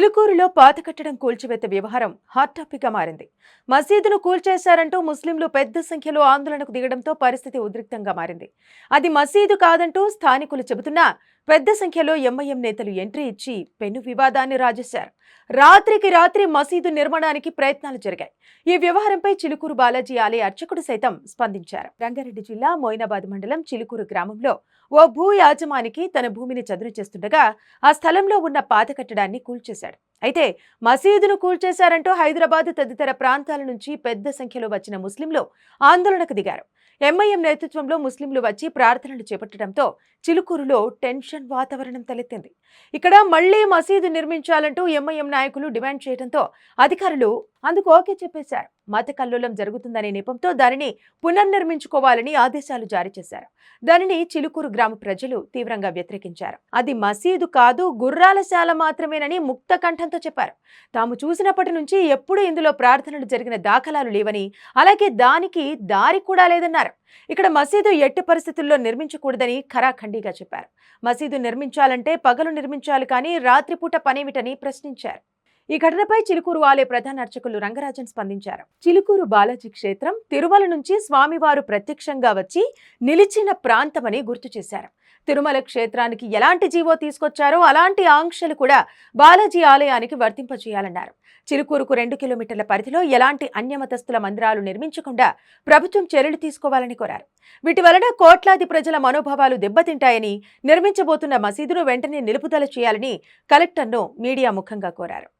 చిలుకూరులో పాత కట్టడం కూల్చివేత వ్యవహారం హాట్ టాపిక్గా మారింది. మసీదును కూల్చేశారంటూ ముస్లింలు పెద్ద సంఖ్యలో ఆందోళనకు దిగడంతో పరిస్థితి ఉద్రిక్తంగా మారింది. అది మసీదు కాదంటూ స్థానికులు చెబుతున్నా పెద్ద సంఖ్యలో ఎంఐఎం నేతలు ఎంట్రీ ఇచ్చి పెను వివాదాన్ని రాజేశారు. రాత్రికి రాత్రి మసీదు నిర్మాణానికి ప్రయత్నాలు జరిగాయి. ఈ వ్యవహారంపై చిలుకూరు బాలాజీ ఆలయ అర్చకుడు సైతం స్పందించారు. రంగారెడ్డి జిల్లా మోయినాబాద్ మండలం చిలుకూరు గ్రామంలో ఓ భూ యాజమానికి తన భూమిని చదును చేస్తుండగా ఆ స్థలంలో ఉన్న పాత కట్టడాన్ని కూల్చేశాడు. అయితే మసీదును కూల్చేశారంటూ హైదరాబాద్ తదితర ప్రాంతాల నుంచి పెద్ద సంఖ్యలో వచ్చిన ముస్లింలు ఆందోళనకు దిగారు. ఎంఐఎం నేతృత్వంలో ముస్లింలు వచ్చి ప్రార్థనలు చేపట్టడంతో చిలుకూరులో టెన్షన్ వాతావరణం తలెత్తింది. ఇక్కడ మళ్ళీ మసీదు నిర్మించాలంటూ ఎంఐఎం నాయకులు డిమాండ్ చేయడంతో అధికారులు అందుకు ఓకే చెప్పేశారు. మత కల్లోలం జరుగుతుందనే నెపంతో దానిని పునర్నిర్మించుకోవాలని ఆదేశాలు జారీ చేశారు. దానిని చిలుకూరు గ్రామ ప్రజలు తీవ్రంగా వ్యతిరేకించారు. అది మసీదు కాదు గుర్రాలశాల మాత్రమేనని ముక్త కంఠంతో చెప్పారు. తాము చూసినప్పటి నుంచి ఎప్పుడూ ఇందులో ప్రార్థనలు జరిగిన దాఖలాలు లేవని అలాగే దానికి దారి కూడా లేదన్నారు. ఇక్కడ మసీదు ఎట్టి పరిస్థితుల్లో నిర్మించకూడదని ఖరాఖండిగా చెప్పారు. మసీదు నిర్మించాలంటే పగలు నిర్మించాలి కానీ రాత్రిపూట పనేమిటని ప్రశ్నించారు. ఈ ఘటనపై చిలుకూరు ఆలయ ప్రధాన అర్చకులు రంగరాజన్ స్పందించారు. చిలుకూరు బాలాజీ క్షేత్రం తిరుమల నుంచి స్వామివారు ప్రత్యక్షంగా వచ్చి నిలిచిన ప్రాంతమని గుర్తు చేశారు. తిరుమల క్షేత్రానికి ఎలాంటి జీవో తీసుకొచ్చారో అలాంటి ఆంక్షలు కూడా బాలాజీ ఆలయానికి వర్తింపజేయాలన్నారు. చిలుకూరుకు రెండు కిలోమీటర్ల పరిధిలో ఎలాంటి అన్యమతస్థుల మందిరాలు నిర్మించకుండా ప్రభుత్వం చర్యలు తీసుకోవాలని కోరారు. వీటి వలన కోట్లాది ప్రజల మనోభావాలు దెబ్బతింటాయని నిర్మించబోతున్న మసీదును వెంటనే నిలుపుదల చేయాలని కలెక్టర్ను మీడియా ముఖంగా కోరారు.